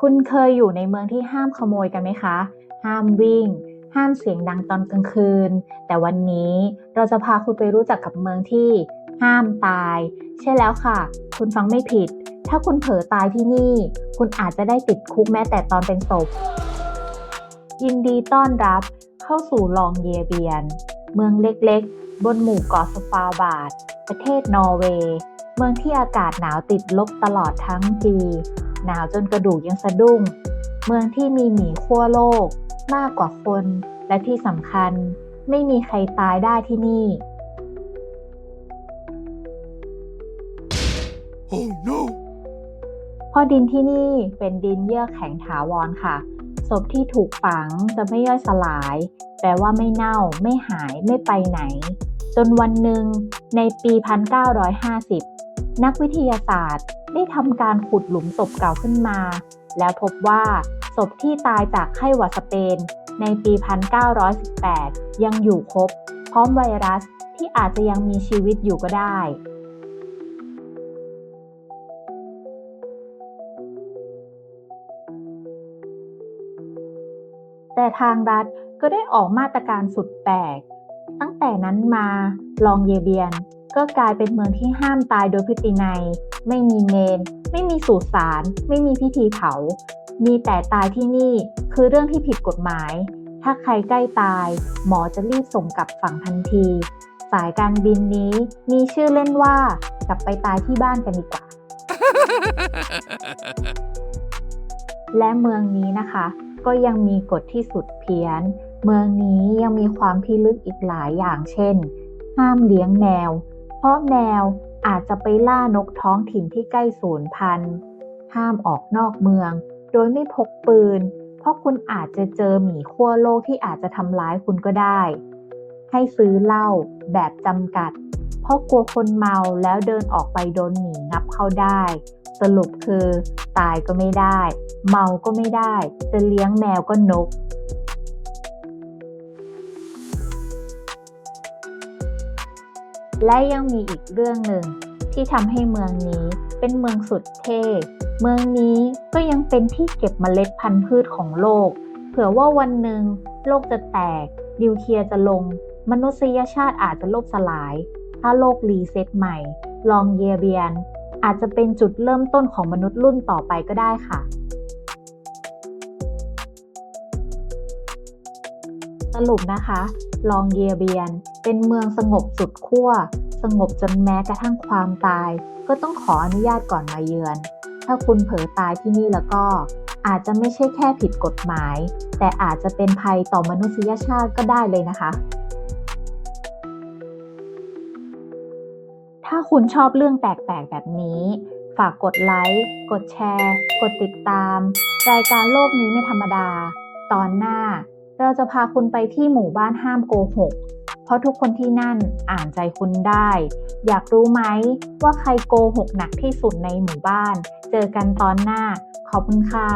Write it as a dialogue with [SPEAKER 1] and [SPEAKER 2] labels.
[SPEAKER 1] คุณเคยอยู่ในเมืองที่ห้ามขโมยกันไหมคะ ห้ามวิ่ง ห้ามเสียงดังตอนกลางคืน แต่วันนี้เราจะพาคุณไปรู้จักกับเมืองที่ห้ามตาย ใช่แล้วค่ะ คุณฟังไม่ผิด ถ้าคุณเผลอตายที่นี่ คุณอาจจะได้ติดคุกแม้แต่ตอนเป็นศพ ยินดีต้อนรับเข้าสู่ลองเยเบียน เมืองเล็กๆ บนหมู่เกาะสฟาบาดประเทศนอร์เวย์ เมืองที่อากาศหนาวติดลบตลอดทั้งปี หนาวจนกระดูกยังสะดุ้ง เมืองที่มีหมีขั้วโลก มากกว่าคน และที่สำคัญ ไม่มีใครตายได้ที่นี่
[SPEAKER 2] Oh no!
[SPEAKER 1] เพราะดินที่นี่เป็นดินเยือกแข็งถาวรค่ะ ศพที่ถูกฝังจะไม่ย่อยสลาย แปลว่าไม่เน่า ไม่หาย ไม่ไปไหน จนวันหนึ่งในปี 1950 นักวิทยาศาสตร์ ได้ทำการขุดหลุมศพเก่าขึ้นมา แล้วพบว่าศพที่ตายจากไข้หวัดสเปน ในปี 1918 ยังอยู่ครบ พร้อมไวรัสที่อาจจะยังมีชีวิตอยู่ก็ได้แต่ทางรัฐก็ได้ออกมาตรการสุดแปลก ตั้งแต่นั้นมา ลองเยเบียน ก็กลายเป็นเมืองที่ห้ามตายโดยพฤตินัย ไม่มีเมน ไม่มีสุสาน ไม่มีพิธีเผา มีแต่ตายที่นี่คือเรื่องที่ผิดกฎหมาย ถ้าใครใกล้ตาย หมอจะรีบส่งกลับฝั่งทันที สายการบินนี้มีชื่อเล่นว่ากลับไปตายที่บ้านกันดีกว่า และเมืองนี้นะคะ ก็ยังมีกฎที่สุดเพี้ยน เมืองนี้ยังมีความพิลึกอีกหลายอย่างเช่น ห้ามเลี้ยงแมวเพราะแมว อาจจะไปล่านกท้องถิ่นที่ใกล้สูญพันธุ์ ห้ามออกนอกเมือง โดยไม่พกปืน เพราะคุณอาจจะเจอหมีขั้วโลกที่อาจจะทำร้ายคุณก็ได้ ให้ซื้อเหล้าแบบจำกัด เพราะกลัวคนเมาแล้วเดินออกไปโดนหมีงับเข้าได้ สรุปคือ ตายก็ไม่ได้ เมาก็ไม่ได้ จะเลี้ยงแมวก็นก และยังมีอีกเรื่องหนึ่งที่ทำให้เมืองนี้เป็นเมืองสุดเท่ เมืองนี้ก็ยังเป็นที่เก็บเมล็ดพันธุ์พืชของโลก เผื่อว่าวันหนึ่งโลกจะแตกนิวเคลียร์จะลง มนุษยชาติอาจจะล่มสลาย ถ้าโลกรีเซ็ตใหม่ ลองเยเบียน อาจจะเป็นจุดเริ่มต้นของมนุษย์รุ่นต่อไปก็ได้ค่ะสรุปนะคะ ลองเยเบียน เป็นเมืองสงบสุดขั้ว สงบจนแม้กระทั่งความตาย ก็ต้องขออนุญาตก่อนมาเยือน ถ้าคุณเผลอตายที่นี่แล้วก็ อาจจะไม่ใช่แค่ผิดกฎหมาย แต่อาจจะเป็นภัยต่อมนุษยชาติก็ได้เลยนะคะ ถ้าคุณชอบเรื่องแปลกๆแบบนี้ ฝากกดไลค์ กดแชร์ กดติดตาม รายการโลกนี้ไม่ธรรมดา ตอนหน้า เราจะพาคุณไปที่หมู่บ้านห้ามโกหก เพราะทุกคนที่นั่นอ่านใจคุณได้ อยากรู้ไหมว่าใครโกหกหนักที่สุดในหมู่บ้าน เจอกันตอนหน้า ขอบคุณค่ะ